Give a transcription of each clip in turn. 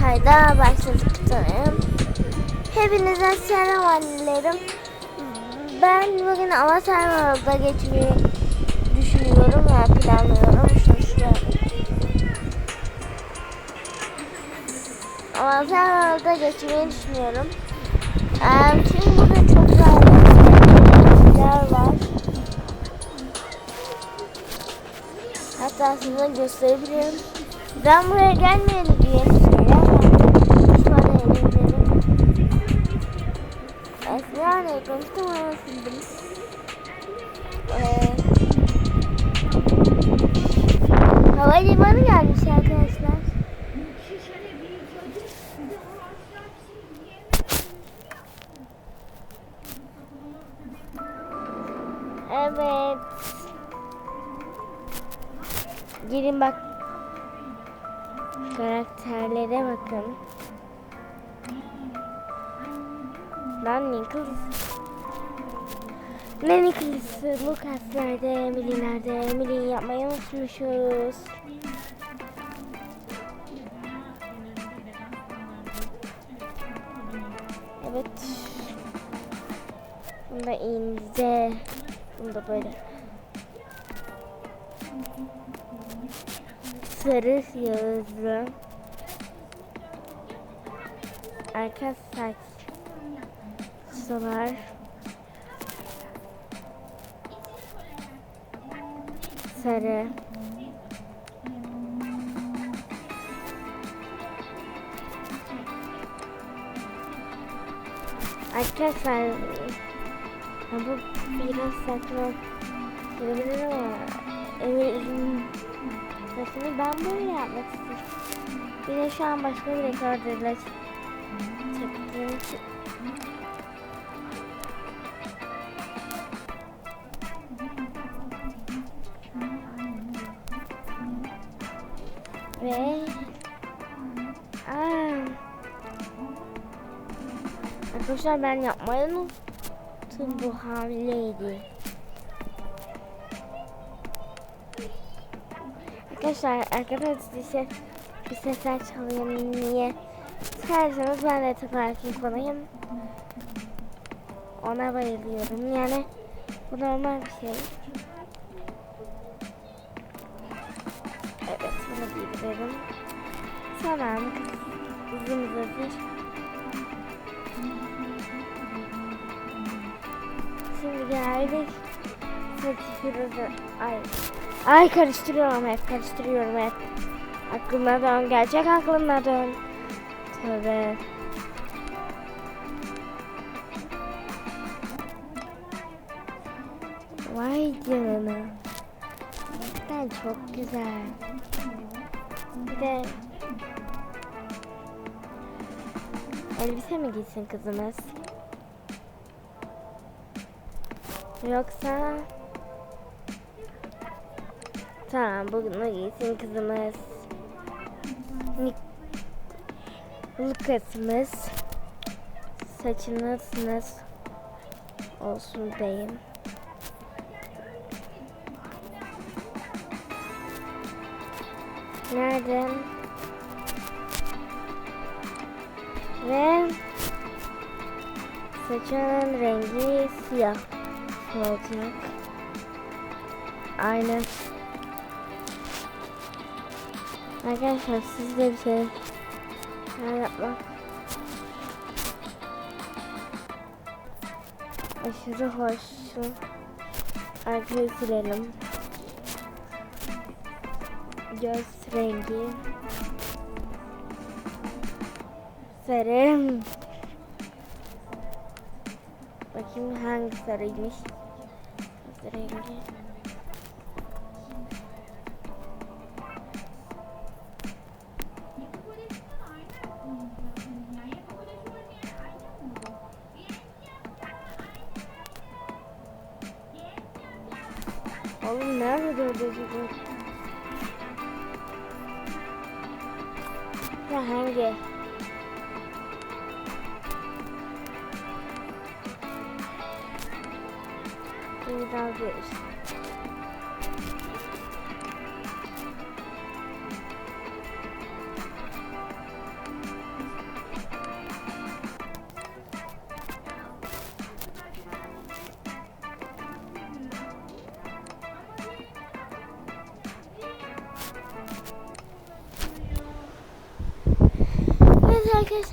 Kayda başladık sanırım. Hepinize selam annelerim. Ben bugün Avatar World'a geçmeyi düşünüyorum ya planlıyorum. Şunu şuraya. Avatar World'a geçmeyi düşünüyorum. Ee, çünkü burada çok güzel yer var. Hatta size gösterebilirim. Ben buraya gelmeyeli diye Sonra eğlenirim. Eskiden yapmıştım ama sildim. Ee, havalimanı gelmiş arkadaşlar. Evet. Gelin bak. Karakterlere bakın. Lan Nicholas. Ne Nicholas'ı? Lucas nerede? Emily nerede? Emily'yi yapmayı unutmuşuz. Evet. Bunda ince. Bunda böyle. Sarı yazı. Arka saç. Saçlar. Sarı. Arkadaşlar ya bu biraz saçma gelebilir ama Emir'in saçını ben böyle yapmak istiyorum. Bir de şu an başka bir rekorderle çektiğim için ve Aa. Arkadaşlar ben yapmayı unuttum bu hamleydi. Arkadaşlar arkadaşlar size bir sesler çalayım niye? Sıkarsanız ben de tıklarken konayım. Ona bayılıyorum yani bu normal bir şey. Evet bunu bildirelim. Tamam uzun hazır. Şimdi geldik. Satifiroz'a. Ay. Ay karıştırıyorum hep karıştırıyorum hep. Aklına dön. Gerçek aklına dön. Tövbe. Vay canına. Cidden çok güzel. Bir de elbise mi giysin kızımız? Yoksa Tamam bunu giysin kızımız. Lucas'ımız saçınız nasıl olsun diyeyim. Nerede? Ve saçının rengi siyah olacak. Aynen. Arkadaşlar siz de bir şey yapmak aşırı hoş. Arkayı silelim. Göz rengi. Sarı. Bakayım hangi sarıymış. Göz rengi. Oğlum nerede bu? Ya hangi? Şimdi dalgıyoruz.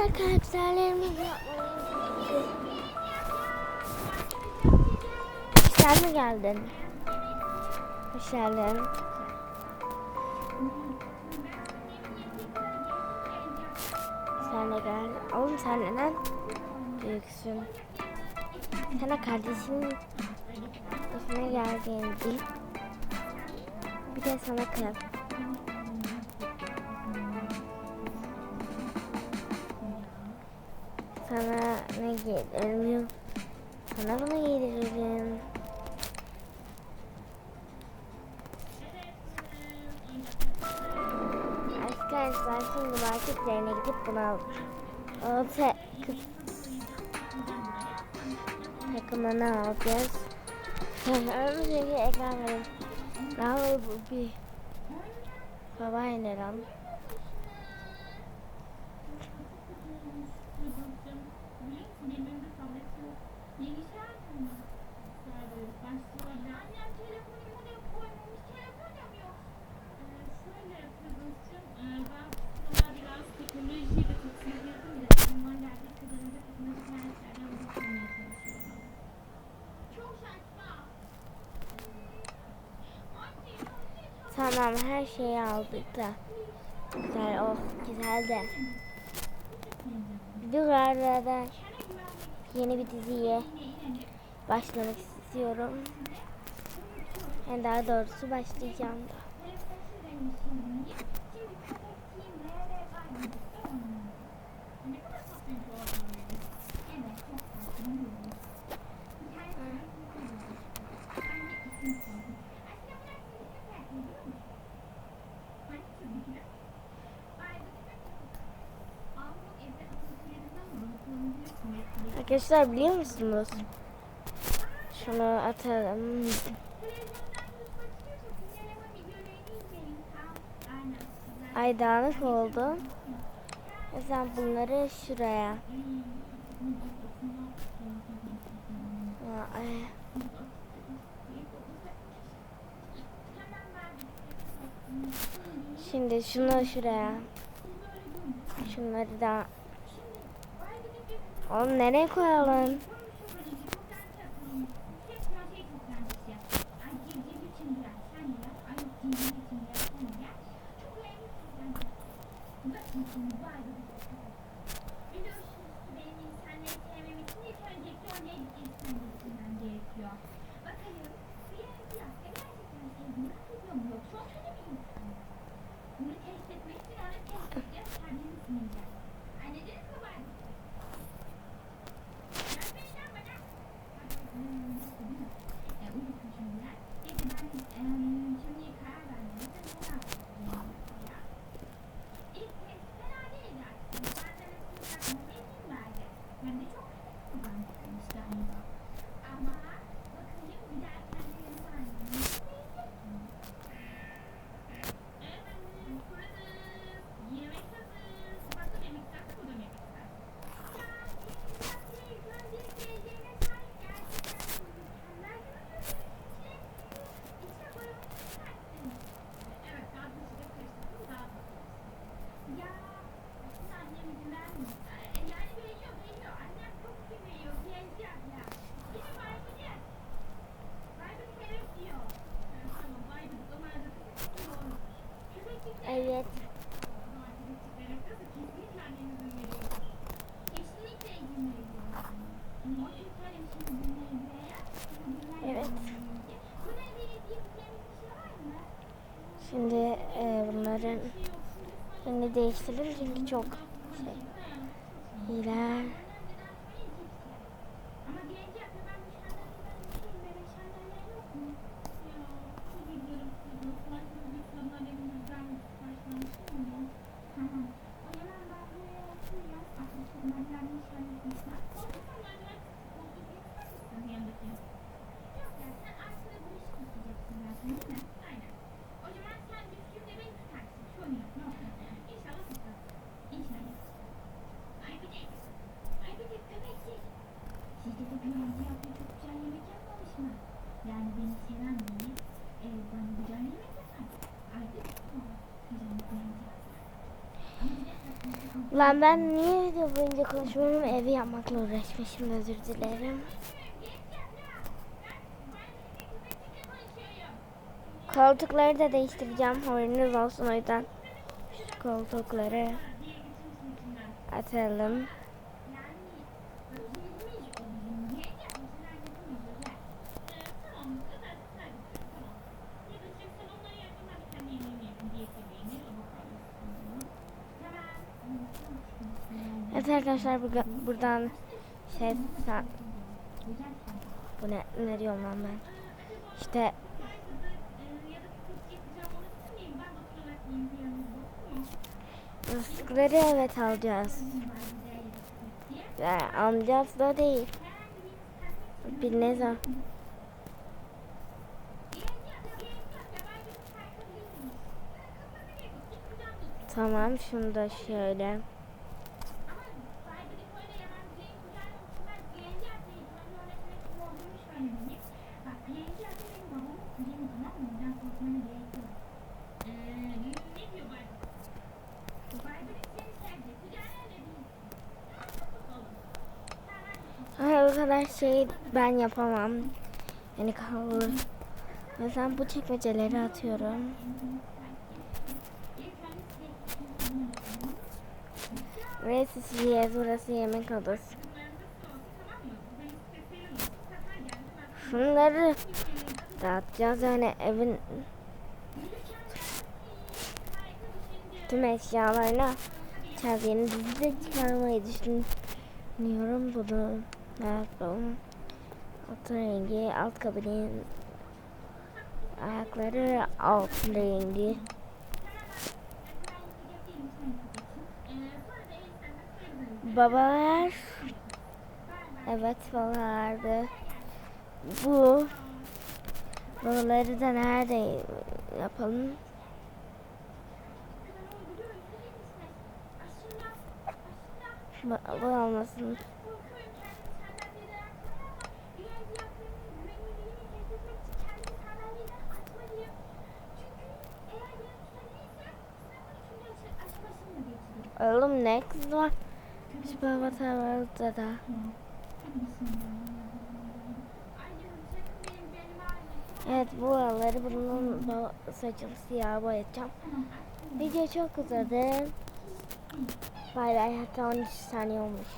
Arkadaşlar karakterlerimizi yapmayı Sen mi geldin? Hoş geldin. Sen de gel. Oğlum sen neden büyüksün? Sana kardeşinin ismine geldiğinde bir de sana kıyaf. Sana ne giydiririm? Sana bunu giydiririm. Arkadaşlar şimdi marketlerine gidip bunu al. O te kız takımını alacağız. Önümüzdeki ekran verin. Daha bu bir baba iner Tamam her şeyi aldık da. Güzel oh güzel de. De arada yeni bir diziye başlamak istiyorum. Yani daha doğrusu başlayacağım da. Arkadaşlar biliyor musunuz? Şunu atalım. Ay dağınık oldu. Mesela bunları şuraya. Ay. Şimdi şunu şuraya. Şunları da. Oğlum nereye koyalım? Evet. Değiştirelim çünkü çok şey. İyiler. Lan ben niye video boyunca konuşmuyorum? Evi yapmakla uğraşmışım özür dilerim. Koltukları da değiştireceğim. Haberiniz olsun o yüzden. Koltukları atalım. Evet arkadaşlar burada, buradan şey sen bu ne ne lan ben? İşte ıslıkları evet alacağız. Yani alacağız da değil. Ne zaman Tamam şunu da şöyle. Ay, o kadar şey ben yapamam. Yani kalır. O yüzden bu çekmeceleri atıyorum. Ve Sicilya'ya burası yemek odası. Şunları dağıtacağız yani evin tüm eşyalarına çaz yeni de çıkarmayı düşünüyorum. Bunu ne yapalım? Altın rengi, alt kabinin ayakları alt rengi. Babalar Evet babalardı. Bu babaları da nerede yapalım? Bu olmasın. Oğlum ne kız var? Şu baba tavarda da. Evet bu araları bunun bu saçını siyah boyayacağım. Video çok uzadı. Bay bay hatta 13 saniye olmuş.